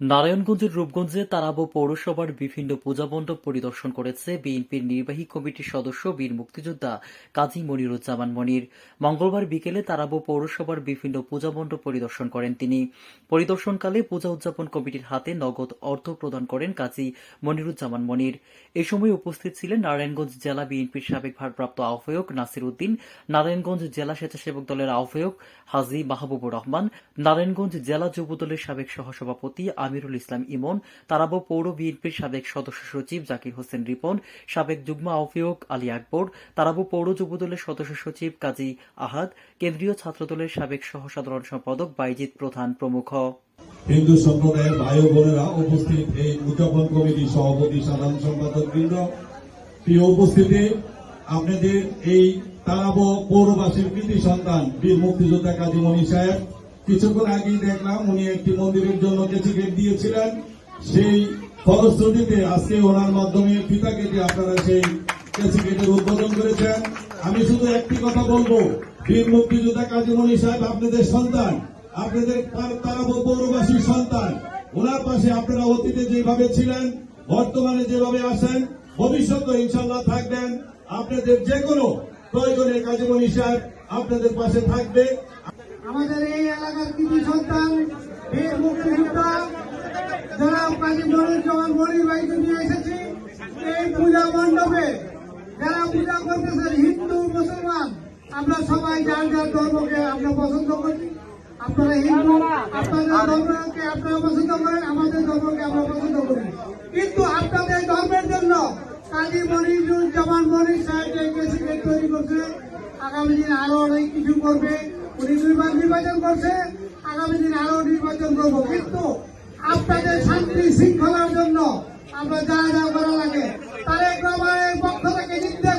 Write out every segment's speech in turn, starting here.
নারায়ণগঞ্জের রূপগঞ্জে তারাবো পৌরসভার বিভিন্ন পূজা মণ্ডপ পরিদর্শন করেছে বিএনপির নির্বাহী কমিটির সদস্য বীর মুক্তিযোদ্ধা কাজী মনিরুজ্জামান মনির। মঙ্গলবার বিকেলে তারাবো পৌরসভার বিভিন্ন পূজা মণ্ডপ পরিদর্শন করেন তিনি। পরিদর্শনকালে পূজা উদযাপন কমিটির হাতে নগদ অর্থ প্রদান করেন কাজী মনিরুজ্জামান মনির। এ সময় উপস্থিত ছিলেন নারায়ণগঞ্জ জেলা বিএনপির সাবেক ভারপ্রাপ্ত আহ্বায়ক নাসির উদ্দিন নারায়ণগঞ্জ জেলা স্বেচ্ছাসেবক দলের আহ্বায়ক হাজী মাহবুবুর রহমান, নারায়ণগঞ্জ জেলা যুব দলের সাবেক সহসভাপতি আমিরুল ইসলাম ইমন, তারাবো পৌর বিএনপির সাবেক সদস্য সচিব জাকির হোসেন রিপন, সাবেক যুগ্ম আহ্বায়ক আলী আকবর, তারাবো পৌর যুব দলের সদস্য সচিব কাজী আহাদ, কেন্দ্রীয় ছাত্রদলের সাবেক সহ সাধারণ সম্পাদক বাইজিৎ প্রধান প্রমুখ। হিন্দু সম্প্রদায়ের ভাই বোনেরা উপস্থিত এই উদযাপন কমিটির সভাপতি সাধারণ সম্পাদক বৃন্দ। প্রিয় উপস্থিতি, আপনাদের এই তারাব পৌরবাসীর কৃতি সন্তান বীর মুক্তিযোদ্ধা কাজী মনি সাহেব কিছুক্ষণ আগেই দেখলাম উনি একটি মন্দিরের জন্য কেচিকেট দিয়েছিলেন, সেই ফলশ্রুতিতে আজকে ওনার মাধ্যমে ফিতা কেটে আপনারা সেই কেচিকেটের উদ্বোধন করেছেন। আমি শুধু একটি কথা বলব, বীর মুক্তিযোদ্ধা কাজী মনি সাহেব আপনাদের সন্তান, আপনাদের তারা পৌরবাসীর সন্তান, ওনার পাশে আপনারা অতীতে যেভাবে ছিলেন, বর্তমানে যেভাবে আসেন ভবিষ্যতে ইনশাল্লাহ থাকবেন। আপনাদের যে কোনো প্রয়োজনে কাজীমণি সাহেব আপনাদের পাশে থাকবে। আমাদের এই এলাকার কৃতি সন্তান, বীর মুক্তিযোদ্ধা যারা কাজী মনিরুজ্জামান মনির ভাইকে নিয়ে এসেছি এই পূজা মণ্ডপে, যারা পূজা করতেছেন, হিন্দু, মুসলমান, আমরা সবাই যার যার ধর্মকে আমরা পছন্দ করি। আপনারা হিন্দু আপনাদের ধর্মকে আপনারা পছন্দ করেন, আমাদের ধর্মকে আমরা পছন্দ করি। কিন্তু আপনাদের ধর্মের জন্য কাজী মনিরুজ্জামান মনির সাহেব এই প্রেসিডেন্ট তৈরি করছে। আগামী দিন আরও অনেক কিছু করবে। করছে, আগামী দিন আরও নির্বাচন করব। কিন্তু শৃঙ্খলার জন্য আমরা যা যা লাগে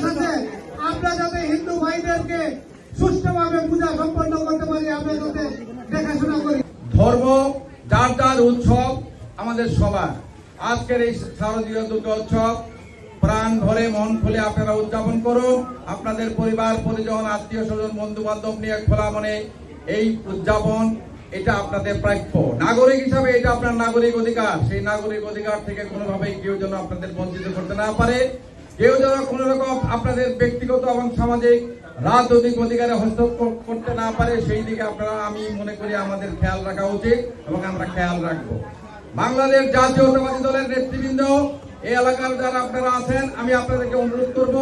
আছে, আমরা যাতে হিন্দু ভাইদেরকে পূজা সম্পন্ন করতে পারি, আমরা যাতে দেখাশোনা করি। ধর্ম, যার যার উৎসব আমাদের সবার। আজকের এই শারদীয় দুর্গা উৎসব প্রাণ ভরে মন খুলে আপনারা উদযাপন করুন। আপনাদের পরিবার, পরিজন, আত্মীয় স্বজন বন্ধু বান্ধব নিয়ে খোলা মনে এই উদযাপন, এটা আপনাদের প্রাপ্য। নাগরিক হিসাবে এটা আপনার নাগরিক অধিকার। সেই নাগরিক অধিকার থেকে কোনোভাবেই কেউ যেন আপনাদের বঞ্চিত করতে না পারে। কেউ যেন কোন রকম আপনাদের ব্যক্তিগত এবং সামাজিক, রাজনৈতিক অধিকারে হস্তক্ষেপ করতে না পারে, সেই দিকে আপনারা, আমি মনে করি আমাদের খেয়াল রাখা উচিত এবং আমরা খেয়াল রাখব। বাংলাদেশ জাতীয়তাবাদী দলের নেতৃবৃন্দ এই এলাকার যারা আপনারা আছেন, আমি আপনাদেরকে অনুরোধ করব,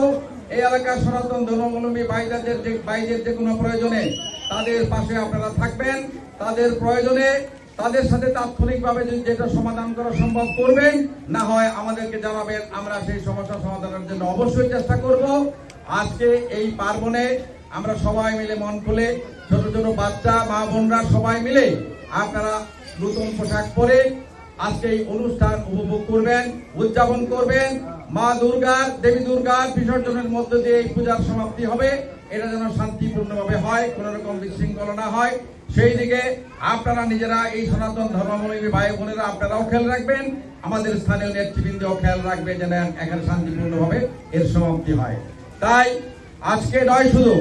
এই এলাকার সনাতন ধর্মাবলম্বী ভাইদের যে ভাইদের যে কোনো প্রয়োজনে তাদের পাশে আপনারা থাকবেন। তাদের প্রয়োজনে তাদের সাথে তাৎক্ষণিকভাবে যদি যেটা সমাধান করা সম্ভব করবেন, না হয় আমাদেরকে জানাবেন, আমরা সেই সমস্যা সমাধানের জন্য অবশ্যই চেষ্টা করব। আজকে এই পার্বণে আমরা সবাই মিলে মন খুলে ছোট ছোট বাচ্চা, মা বোনরা সবাই মিলে আপনারা নতুন পোশাক পরে আজকে এই অনুষ্ঠান উপভোগ করবেন, উদযাপন করবেন মা দুর্গার, দেবী দুর্গার বিসর্জনের মধ্য দিয়ে এই পূজার সমাপ্তি হবে। এটা যেন শান্তিপূর্ণভাবে হয়, কোন রকম বিশৃঙ্খলা না হয়। সেই দিকে আপনারা নিজেরা এই সনাতন ধর্মাবলম্বী ভাই বোনেরা, আপনারাও খেয়াল রাখবেন, আমাদের স্থানীয় নেতৃবৃন্দও খেয়াল রাখবে যেন এখানে শান্তিপূর্ণভাবে এর সমাপ্তি হয়। তাই আজকে নয় শুধু,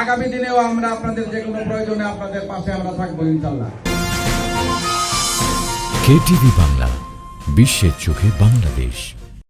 আগামী দিনেও আমরা আপনাদের যে কোনো প্রয়োজনে আপনাদের পাশে আমরা থাকব ইনশাল্লাহ কেটিভি বাংলা বিশ্বের চোখে বাংলাদেশ।